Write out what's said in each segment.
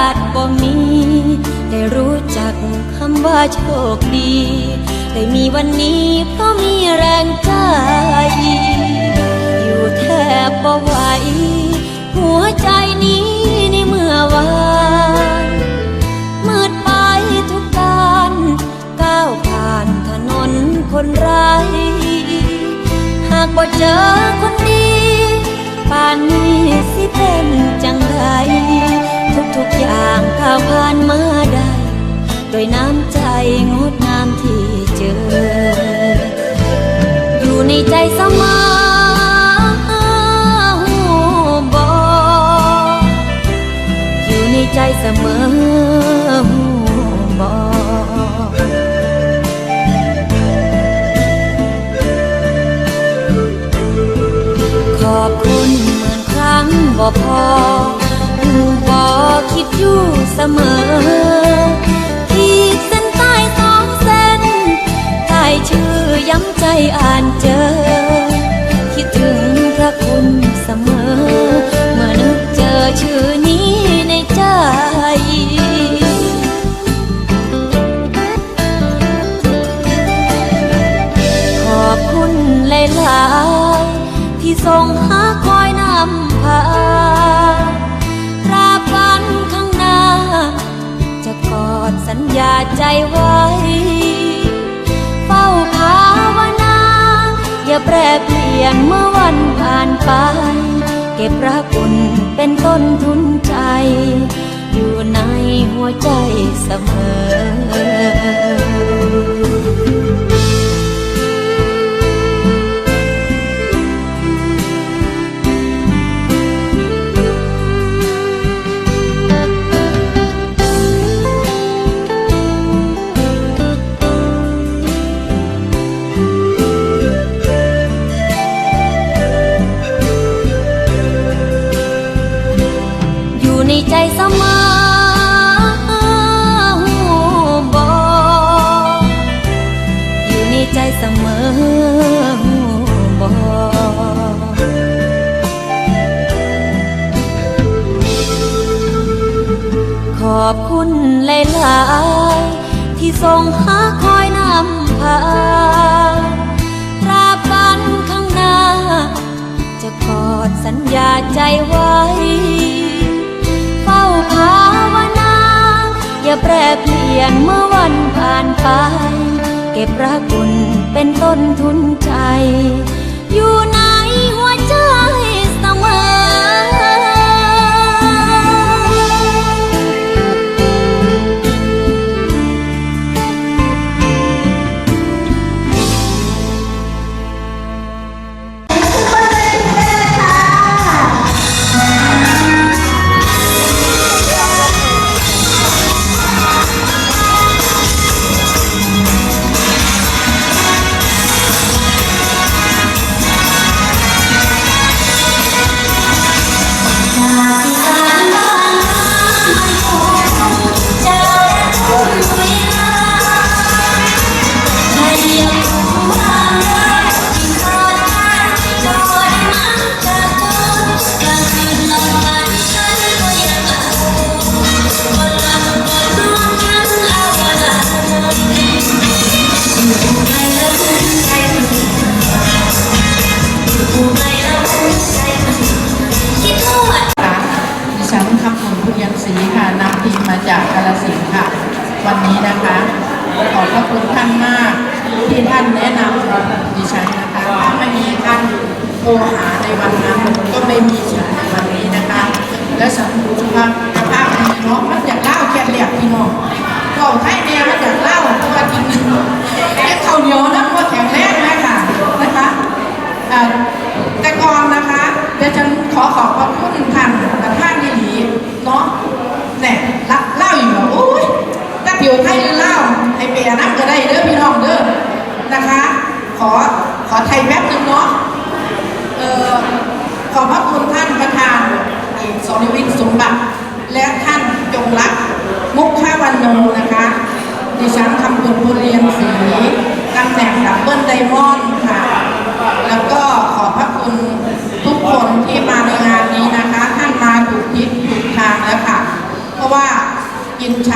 าติก็มี ได้รู้จักคำว่าโชคดี ได้มีวันนี้ก็มีแรงใจ อยู่แทบบ่ไหวหัวใจนี้ในเมื่อวานมืดไปทุกการก้าวผ่านถนนคนไรหากบ่เจอคนดีป่านนี้สิเป็นจังไรางก้าวผ่านมาได้โดยน้ำใจงดงามที่เจอ อยู่ในใจเสมออยู่ในใจเสมอหูบอกขอบคุณเหมือนครั้งบ่พอ คิดอยู่เสมอ งเมื่อวันผ่านไป เก็บระกคุณเป็นต้นทุนใจ อยู่ใน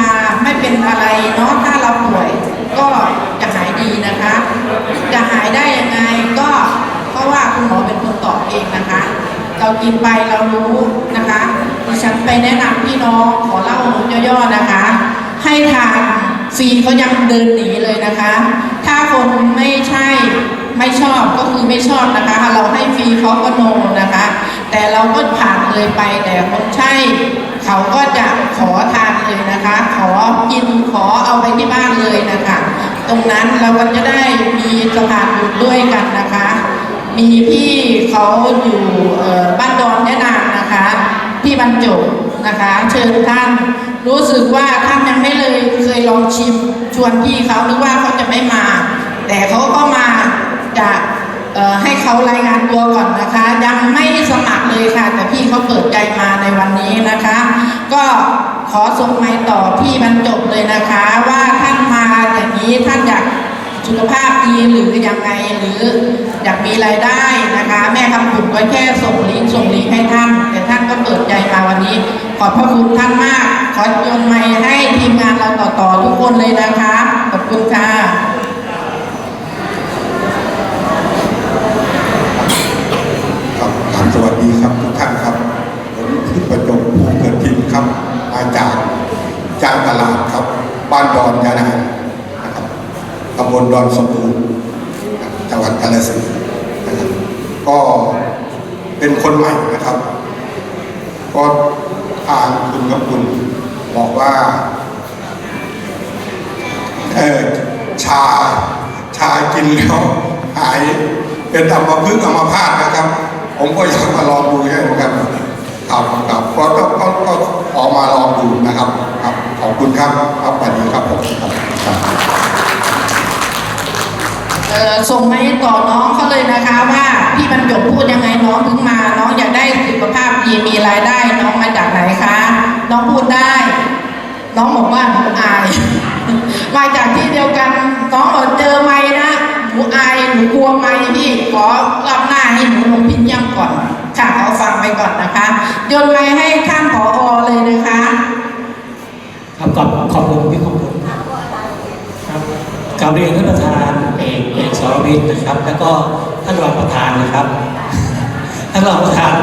าไม่เป็นอะไรเนาะถ้าเราป่วยก็จะหายดีนะคะ จะหายได้ยังไงก็เพราะว่าคุณหมอเป็นคนตอบเองนะคะ เรากินไปเรารู้นะคะดิฉันไปแนะนำพี่น้องขอเล่าย่อๆนะคะ ให้ทานฟรีเขายังเดินหนีเลยนะคะ ถ้าคนไม่ใช่ไม่ชอบก็คือไม่ชอบนะคะ เราให้ฟรีเขาก็โนนะคะ แต่เราก็ผ่านเลยไปแต่คนใช่เขาก็จะขอทานเลยนะคะ ขอกินขอเอาไปที่บ้านเลยนะคะ ตรงนั้นเราก็จะได้มีสะพานบุญด้วยกันนะคะ มีพี่เขาอยู่บ้านดอนแนะนำนะคะพี่บรรจบนะคะ เชิญท่านรู้สึกว่าท่านยังไม่เลยเคยลองชิมชวนพี่เขาหรือว่าเขาจะไม่มา แต่เขาก็มาจะ ให้เขารายงานตัวก่อนนะคะ ยังไม่สมัครเลยค่ะ แต่พี่เขาเปิดใจมาในวันนี้นะคะ ก็ขอส่งไม้ต่อพี่บรรจบเลยนะคะ ว่าท่านมาอย่างนี้ท่านอยากสุขภาพดีหรือยังไงหรืออยากมีรายได้นะคะ แม่คำปุ่นก็แค่ส่งลิงก์ส่งลิงก์ให้ท่าน แต่ท่านก็เปิดใจมาวันนี้ ขอบพระคุณท่านมาก ขอโยนไมค์ให้ทีมงานเราต่อๆทุกคนเลยนะคะขอบคุณค่ะ ครับครับสวัสดีครับทุกท่านครับผมคือประจงภูเกิดทินครับมาจากจากตลาดครับ บ้านดอนยานานะครับตำบลดอนสมบูรณ์จังหวัดกาฬสินธุ์นะครับก็เป็นคนใหม่นะครับ ก็ทางคุณกับคุณบอกว่าเออชาชากินแล้วหายเป็นอัมพฤกษ์อัมพาตนะครับ ผมก็อยากมาลองดูเหมือนกัน ครับครับก็ก็ก็ก็ขอมาลองดูนะครับครับขอบคุณครับครับสวัสดีครับผมครับเอ่อส่งไม้ต่อน้องเขาเลยนะคะว่าพี่บรรจบพูดยังไงน้องถึงมา น้องอยากได้สุขภาพดีมีรายได้น้องมาจากไหนคะ น้องพูดได้ น้องบอกว่านูอาย มาจากที่เดียวกันน้องบอกเจอไม้ นะหนูอหนูกลัวไม้พี่ขอรับหน้าให้หนูลงพินย่ำก่อน ค่ะเอาฟังไปก่อนนะคะโยนไม้ให้ท่านผอเลยนะคะครับก่อนขอบคุณพี่ขอบคุณครับกราบเรียนท่านประธานเอกเอกสรวิทย์นะครับ แล้วก็ท่านรองประธานนะครับท่านรองประธาน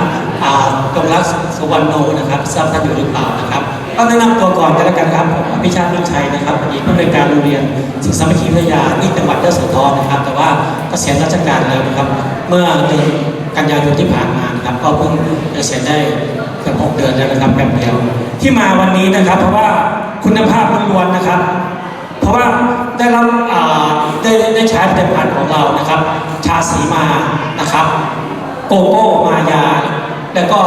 อาจงรักสุวรรณโนนะครับทราบท่านอยู่หรือเปล่านะครับ ก็แนะนำตัวก่อนกันแล้วกันครับผมอภิชาติลุชัยนะครับอดีตผู้อำนวยการโรงเรียนศึกษาวิทยาที่จังหวัดยโสธรนะครับ แต่ว่าเกษียณราชการแล้วนะครับ เมื่อเดือนกันยายนที่ผ่านมานะครับ ก็เพิ่งเกษียณได้เกือบหกเดือนแล้วนะครับแป๊บเดียวที่มาวันนี้นะครับ เพราะว่าคุณภาพล้วนๆนะครับ เพราะว่าได้รับได้ได้ใช้ผลิตภัณฑ์ของเรานะครับ ชาสีมานะครับ โกโก้มายา แล้วก็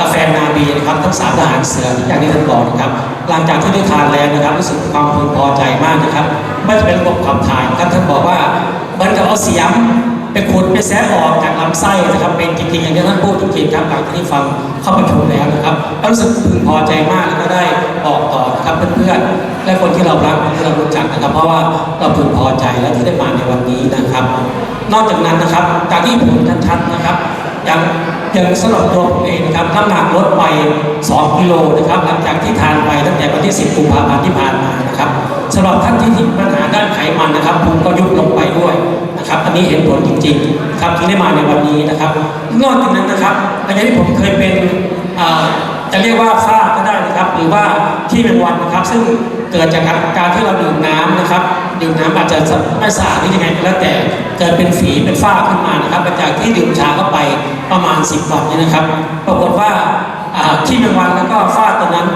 กาแฟนาบีนะครับทั้งสามทหารเสืออย่างที่ท่านบอกนะครับ หลังจากที่ได้ทานแล้วนะครับรู้สึกความพึงพอใจมากนะครับไม่จะเป็นระบบขับถ่ายครับท่านบอกว่าเหมือนกับเอาเสียมไปขุดไปแซะออกจากลำไส้นะครับเป็นจริงๆอย่างที่ท่านพูดจริงๆครับหลังจากที่ฟังเข้าประชุมแล้วนะครับรู้สึกพึงพอใจมากแล้วก็ได้บอกต่อนะครับเพื่อนๆและคนที่เรารักที่เรารู้จักนะครับ เพราะว่าเราพึงพอใจและที่ได้มาในวันนี้นะครับ นอกจากนั้นนะครับจากที่ผมชัดๆนะครับย่าง อย่างสำหรับตัวผมเองนะครับน้ำหนักลดไป 2 กิโลนะครับหลังจากที่ทานไปตั้งแต่วันที่ 10กุมภาพันธ์ที่ผ่านมานะครับสำหรับท่านที่มีปัญหาด้านไขมันนะครับพุงก็ยุบลงไปด้วยนะครับอันนี้เห็นผลจริงๆครับที่ได้มาในวันนี้นะครับนอกจากนั้นนะครับอย่างที่ผมเคยเป็นอ่าจะเรียกว่าฝ้าก็ได้นะครับ หรือว่าที่เป็นวันนะครับซึ่ง เกิดจากการที่เราดื่มน้ำนะครับดื่มน้ำอาจจะไม่สะอาดหรือยังไงก็แล้วแต่เกิดเป็นฝีเป็นฝ้าขึ้นมานะครับหลังจากที่ดื่มชาเข้าไปประมาณ 10วันนี่นะครับ ปรากฏว่าอ่าที่เป็นวันแล้วก็ฝ้าตัวนั้น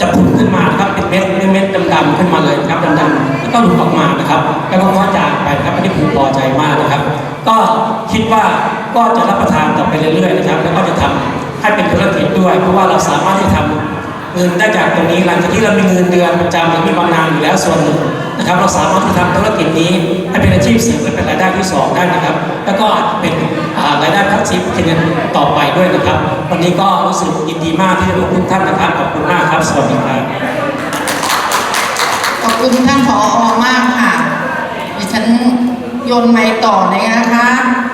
จะผุดขึ้นมานะครับเป็นเม็ดเม็ดเม็ดดำๆขึ้นมาเลยครับดำๆแล้วก็หลุดออกมานะครับ แล้วก็ค่อยจางไปครับอันนี้ผมพอใจมากนะครับ ก็คิดว่าก็จะรับประทานต่อไปเรื่อยๆนะครับ แล้วก็จะทำให้เป็นธุรกิจด้วย เพราะว่าเราสามารถที่จะทำ เงินได้จากตรงนี้หลังจากที่เรามีเงินเดือนประจำหรือมีบำนาญอยู่แล้วส่วนหนึ่งนะครับ เราสามารถที่ทำธุรกิจนี้ให้เป็นอาชีพเสริมและเป็นรายได้ที่สองได้นะครับ แล้วก็อาจเป็นรายได้พักชีพที่เงินต่อไปด้วยนะครับ วันนี้ก็รู้สึกยินดีมากที่ได้พบทุกท่านนะครับขอบคุณมากครับสวัสดีครับขอบคุณท่านผออมากค่ะดิฉันโยนไม้ต่อเลยนะคะ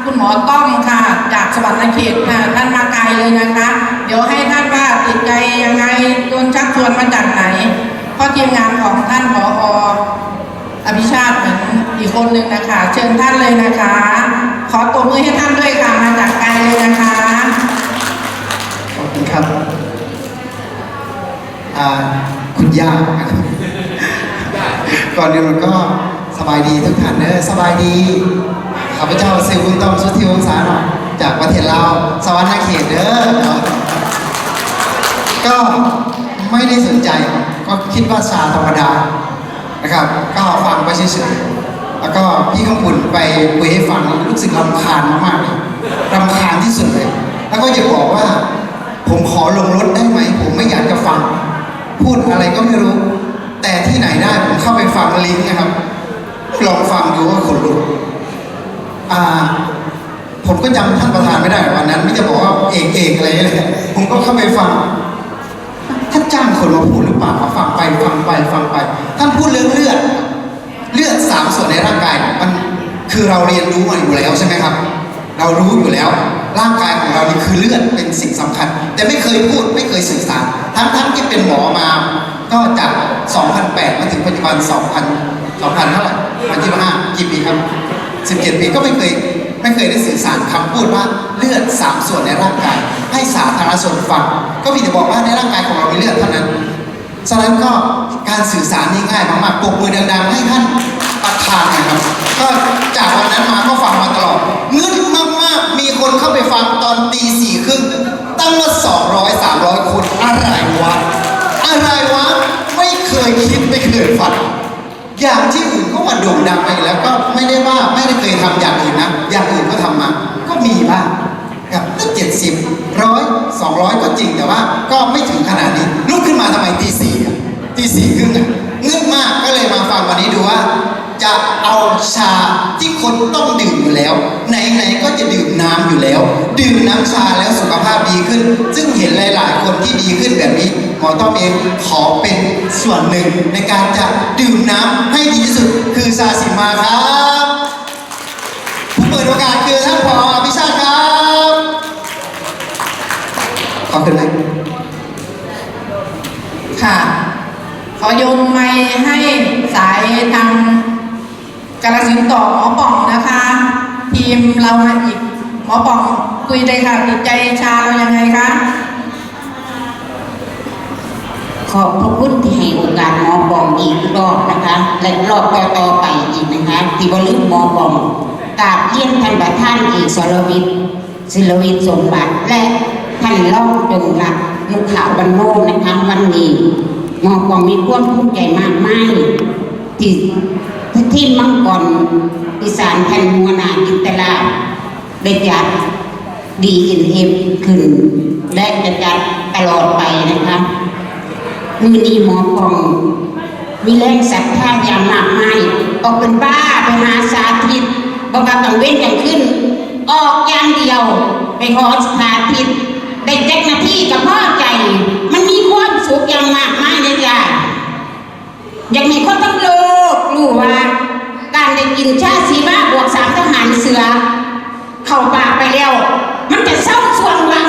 คุณหมอต้อมค่ะ จากสวรรณเขตค่ะท่านมาไกลเลยนะคะ เดี๋ยวให้ท่านว่า ติดใจยังไงโดนชักชวนมาจากไหน เพราะทีมงานของท่านผออภิชาติเหมือนอีกคนหนึ่งนะคะ เชิญท่านเลยนะคะ ขอตบมือให้ท่านด้วยค่ะมาจากไกลเลยนะคะขอบคุณครับคุณย่าก่อนอื่นมันก็สบายดีทุกท่านเนอะสบายดีข้าพเจ้าเซลบุญตอมสุทธิวงศาเนาะจากประเทศลาวสวรรค์เขตเด้อะ ก็ไม่ได้สนใจก็คิดว่าชาธรรมดานะครับ ก็ฟังไปเฉยๆแล้วก็พี่คำปุ่นไปคุยให้ฟังรู้สึกรำคาญมากๆลยรำคาญที่สุดเลย แล้วก็อยากบอกว่า ผมขอลงรถได้ไหม ผมไม่อยากจะฟัง พูดอะไรก็ไม่รู้ แต่ที่ไหนได้ผมเข้าไปฟังลิงก์นะครับลองฟังดูว่าขนลุกอ่าผมก็จำท่านประธานไม่ได้วันนั้น ไม่จะบอกว่าเอกเอกอะไรเลยผมก็เข้าไปฟัง ท่านจ้างคนมาพูดหรือเปล่ามาฟังไปฟังไปฟังไป ท่านพูดเรื่องเลือด เลือดสามส่วนในร่างกายมันคือเราเรียนรู้มาอยู่แล้วใช่ไหมครับ เรารู้อยู่แล้ว ร่างกายของเรานี่คือเลือดเป็นสิ่งสำคัญ แต่ไม่เคยพูดไม่เคยสื่อสารทั้งทั้งที่เป็นหมอมา ก็จาก 2008 มาถึงปัจจุบัน 2000 2000เท่าไหร่วันที่5กี่ปีครับ 17 ปีก็ไม่เคย ไม่เคยได้สื่อสารคำพูดว่าเลือดสามส่วนในร่างกาย ให้สาธารณชนฟังก็มีแต่บอกว่าในร่างกายของเรามีเลือดเท่านั้นฉะนั้นก็การสื่อสารนี่ง่ายมากๆปรบมือดังๆให้ท่านประธานนะครับ ก็จากวันนั้นมาก็ฟังมาตลอดงึดมากๆมีคนเข้าไปฟังตอนตีสี่ครึ่งตั้งละสองร้อยสามร้อยคนอะไรวะอะไรวะไม่เคยคิดไม่เคยฝัน อย่างที่อื่นก็ว่าโด่งดังไปแล้วก็ไม่ได้ว่าไม่ได้เคยทำอย่างอื่นนะอย่างอื่นก็ทำมาก็มีบ้างครับตั้งเจ็ดสิบร้อยสองร้อยก็จริงแต่ว่า ก็ไม่ถึงขนาดนี้ลุกขึ้นมาทำไมตีสี่ตีสี่ครึ่งอะ เงืดมากก็เลยมาฟังวันนี้ดูว่า จะเอาชาที่คนต้องดื่มอยู่แล้ว ไหนๆก็จะดื่มน้ำอยู่แล้ว ดื่มน้ำชาแล้วสุขภาพดีขึ้น ซึ่งเห็นหลายๆ คนที่ดีขึ้นแบบนี้หมอต้อมเองขอเป็นส่วนหนึ่งในการจะดื่มน้ำให้ดีที่สุด คือชาสิมาครับผู้เปิดโอกาสคือท่านผออภิชาติครับขอบคุณนะค่ะ ขอโยนไม้ให้สายทางกาลสินต่อหมอป่องนะคะทีมเรามาอีกหมอป่องคุยเลยค่ะติดใจชาเรายังไงคะขอบพระคุณที่ให้โอกาสหมอบอมอีกรอบนะคะ และรอบต่อๆไปอีกนะคะที่บริหมอบอมกราบเรียนท่านประธานเอกสรวิทย์ศิลวิทย์สมบัติและท่านรองจงรักมุขาวบรรโนนนะคะวันนี้ หมอบอมมีความภูมิใจมากมายที่ที่มังกรอีสานแผ่นหัวนาอินตลาได้จัดดีอินเอฟขึ้น และจะจัดตลอดไปนะคะมือนี้หมอปอง มีแรงศรัทธาอย่างมากมายออกเป็นบ้าไปหาสาธิตบอกว่าต้องเว้นกันขึ้น ออกอย่างเดียว ไปขอสาธิตได้แจ็คนาที่กับพ่อใจ มันมีความสุขอย่างมากมาย อยากให้คนทั้งโลกรู้ว่า การได้กินชาสีบ้าบวกสามทหารเสือ เข้าปากไปแล้ว มันจะเศร้าสวงวาง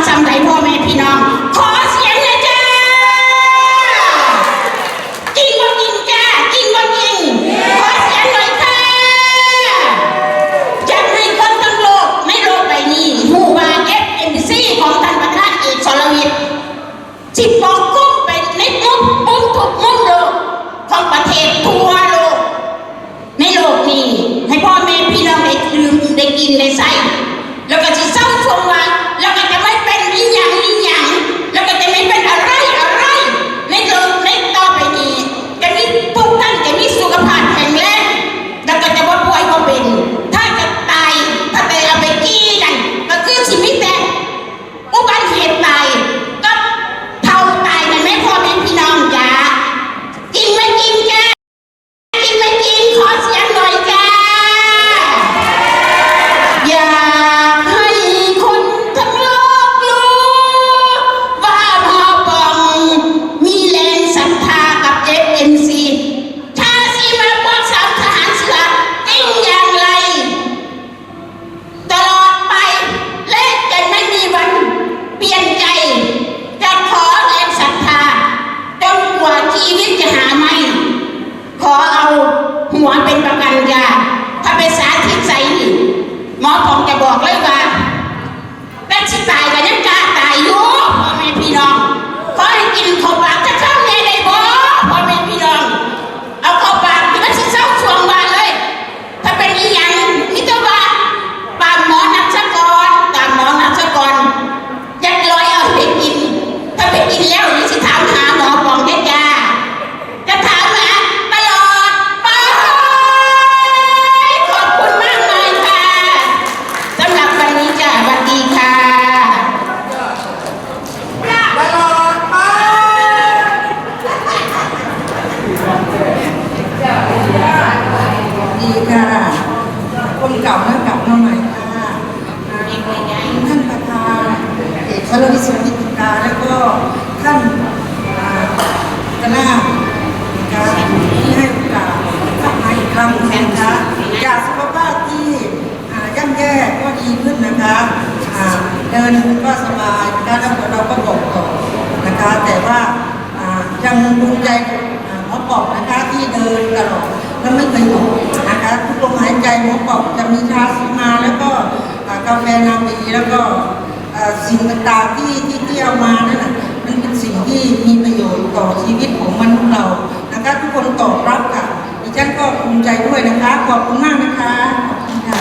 รับค่ะดิฉันก็ภูมิใจด้วยนะคะ ขอบคุณมากนะคะขอบคุณค่ะ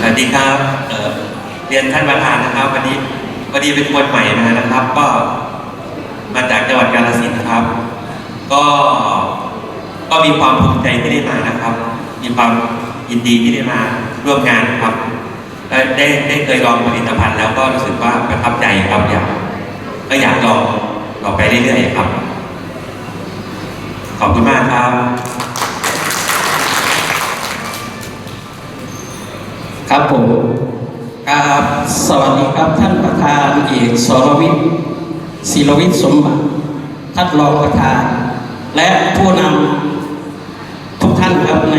สวัสดีครับเเรียนท่านประธานนะครับวันนี้พอดีเป็นคนใหม่มานะครับ ก็มาจากจังหวัดกาฬสินธุ์นะครับ ก็ก็มีความภูมิใจที่ได้มานะครับ มีความยินดีที่ได้มาร่วมงานครับ ได้ได้เคยลองผลิตภัณฑ์แล้วก็รู้สึกว่าประทับใจครับอยากก็อยากลองต่อไปเรื่อยๆครับ ขอบคุณมากครับ ครับผมครับสวัสดีครับท่านประธานเอกสรวิทย์ศิรวิทย์สมบัติท่านรองประธาน และผู้นำทุกท่านครับใน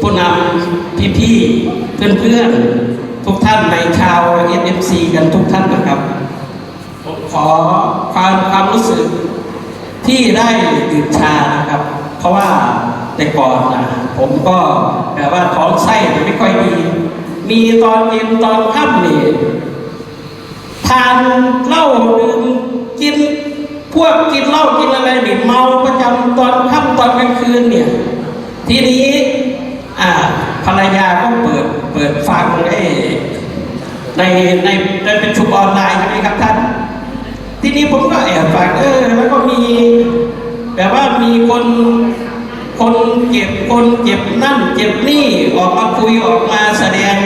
ผู้นำพี่ๆเพื่อนๆ ท่านในชาว SMC กันทุกท่านนะครับผมขอความความรู้สึกที่ได้ดื่มชานะครับ เพราะว่าแต่ก่อนนะผมก็แบบว่าท้องไส้ไม่ค่อยดี มีตอนเย็นตอนค่ำนี่ทานเหล้าดื่มกินพวกกินเหล้ากินอะไรนี่เมาประจำตอนค่ำตอนกลางคืนเนี่ย ทีนี้อ่าภรรยาก็เปิดเปิดฟังไอ้ ในในในเป็นชุมออนไลน์ใช่ไหมครับท่าน ทีนี้ผมก็แอบฟังเออแล้วก็มีแบบว่ามีคนคนเจ็บคนเจ็บนั่นเจ็บนี่ออกมาคุยออกมาแสดง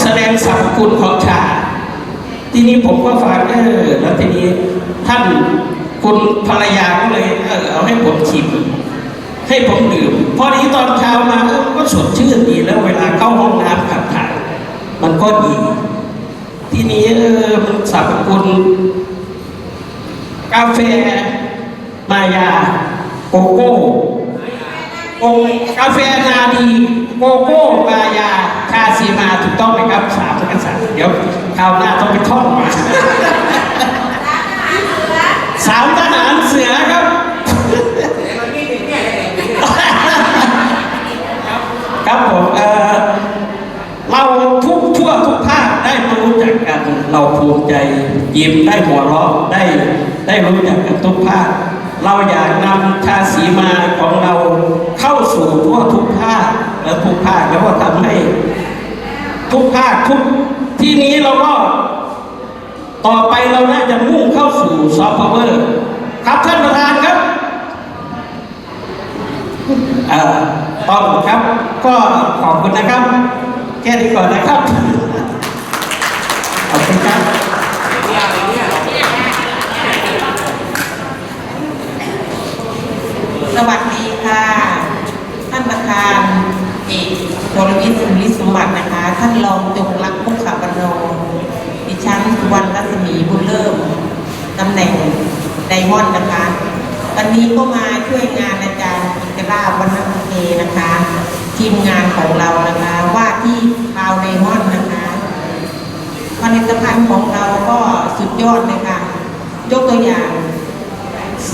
แสดงสรรพคุณของชา ทีนี้ผมก็ฟังเออแล้วทีนี้ท่านคุณภรรยาก็เลยเออเอาให้ผมชิมให้ผมดื่มพอดีตอนเช้ามาเออก็สดชื่นดีแล้วเวลาเข้าห้องน้ำขับถ่าย มันก็ดี ทีนี้เออมันสรรพคุณกาแฟ มายา โกโก้องกาแฟนาดีโกโก้มายาชาสีมาถูกต้องไหมครับสามกันสามเดี๋ยวคราวหน้าต้องไปท่องมาสามทหาร เราภูมิใจยิ้มได้หัวเราะได้ได้รู้จักกันทุกภาค เราอยากนำชาสีมาของเราเข้าสู่ทั่วทุกภาคและทุกภาคแล้วก็ทำให้ทุกภาคทุกที่นี้เราก็ต่อไปเราน่าจะมุ่งเข้าสู่ซอฟต์พาวเวอร์ครับท่านประธานครับเอ่อต้องครับก็ขอบคุณนะครับ แค่นี้ก่อนนะครับ ขอบคุณครับสวัสดีค่ะ ท่านประธานเอกโรวิทย์สุริสมบัตินะคะ ท่านรองจงรักพุกขบรรโนดิฉันสุวรรณรัศมีบุญเริ่มตำแหน่งไดมอนด์นะคะ วันนี้ก็มาช่วยงานอาจารย์อิกราวันนเคนะคะ ทีมงานของเรานะคะว่าที่พาวไดมอนด์นะคะ ผลิตภัณฑ์ของเราก็สุด ยอดเลยค่ะ ยกตัวอย่าง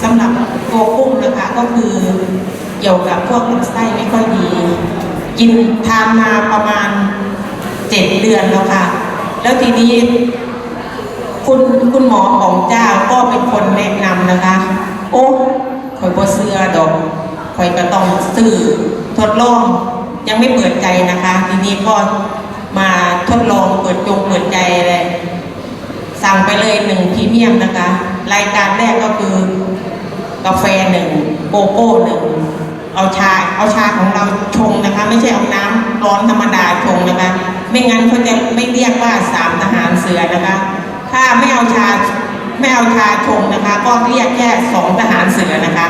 สำหรับตัวกุ้งนะคะก็คือเกี่ยวกับพวกลำไส้ไม่ค่อยดี กินทานมาประมาณเจ็ดเดือนแล้วค่ะ แล้วทีนี้คุณคุณหมอของเจ้าก็เป็นคนแนะนำนะคะ โอ้คอยบ่เสื้อดอกคอยก็ต้องซื้อทดลองยังไม่เปิดใจนะคะ ทีนี้ก็มาทดลองเปิดจงเปิดใจเลย สั่งไปเลยหนึ่งพรีเมียมนะคะ รายการแรกก็คือกาแฟหนึ่งโกโก้หนึ่งเอาชาเอาชาของเราชงนะคะ ไม่ใช่เอาน้ำร้อนธรรมดาชงนะคะ ไม่งั้นเขาจะไม่เรียกว่าสามทหารเสือนะคะ ถ้าไม่เอาชาไม่เอาชาชงนะคะ ก็เรียกแค่สองทหารเสือนะคะ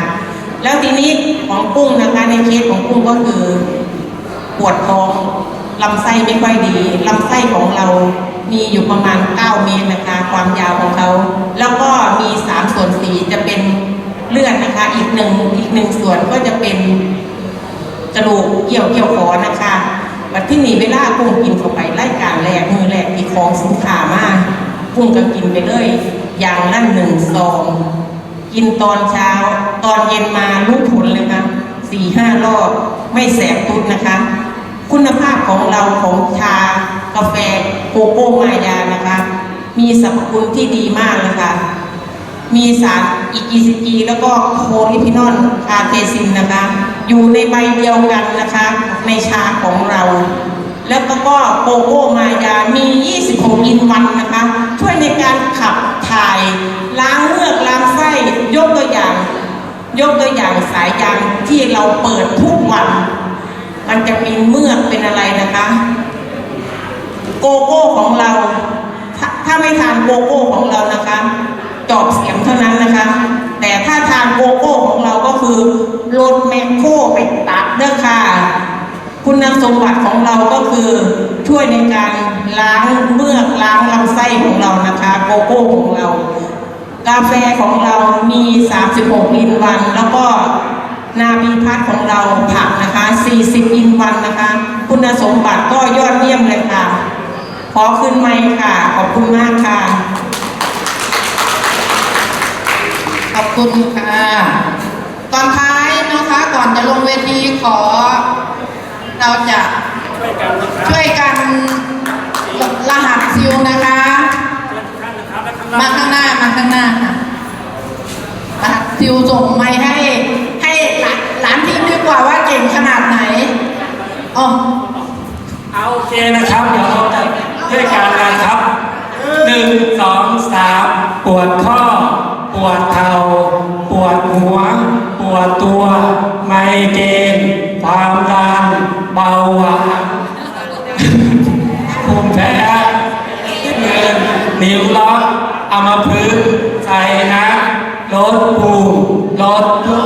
แล้วทีนี้ของกุ้งนะคะในเคสของกุ้งก็คือปวดท้องลำไส้ไม่ค่อยดีลำไส้ของเรา มีอยู่ประมาณ 9 เมตรนะคะ ความยาวของเขา แล้วก็มี 3 ส่วนสีจะเป็นเลือดนะคะ อีกหนึ่งอีกหนึ่งส่วนก็จะเป็นกระดูกเกี่ยวเกี่ยวขอนะคะบัดที่นี่เวลากุ้งกินเข้าไปไล่การแรกมือแรกที่ของสินค้ามาพุ่งก็กินไปเลยอย่างละหนึ่งซองกินตอนเช้า ตอนเย็นมารู้ผลเลยค่ะสี่ห้ารอบไม่แสบตุดนะคะ คุณภาพของเราของชากาแฟโกโก้มายานะคะ มีสรรพคุณที่ดีมากเลยค่ะ มีสารอีกีซิกีแล้วก็โคลิพินอลคาเทซินนะคะ อยู่ในใบเดียวกันนะคะ ในชาของเรา แล้วก็ก็โกโก้มายา มี 26 อินวันนะคะ ช่วยในการขับถ่าย ล้างเมือกล้างไส้ยกตัวอย่าง ยกตัวอย่างสายยางที่เราเปิดทุกวัน มันจะมีเมือกเป็นอะไรนะคะ โกโก้ของเราถ้าถ้าไม่ทานโกโก้ของเรานะคะ จอบเสียงเท่านั้นนะคะ แต่ถ้าทานโกโก้ของเราก็คือรถแมคโครไปตัดเด้อค่ะ คุณสมบัติของเราก็คือช่วยในการล้างเมือกล้างลำไส้ของเรานะคะ โกโก้ของเรา กาแฟของเรามี 36อินวันแล้วก็ นาบีพัดของเราผักนะคะ 40 อินวันนะคะ คุณสมบัติก็ยอดเยี่ยมเลยค่ะ ขอขึ้นไมค์ค่ะ ขอบคุณมากค่ะ ขอบคุณค่ะ ตอนท้ายนะคะ ก่อนจะลงเวทีขอ เราจะช่วยกันรหัสซิวนะคะ มาข้างหน้า มาข้างหน้าค่ะรหัสซิวส่งไม้ให้ให้ลานหลานทีมดีกว่าว่า เก่งขนาดไหนอ๋อเอาโอเคนะครับ เดี๋ยวเราจะด้วยการกันครับหนึ่งสองสามปวดข้อ ปวดเข่าปวดหัว ปวดตัว ไมเกรนความดันเบาหวานภูมิแพ้เงินนิ้วล็อกเอามาพื้นใส่นะลดภูมิลดทุก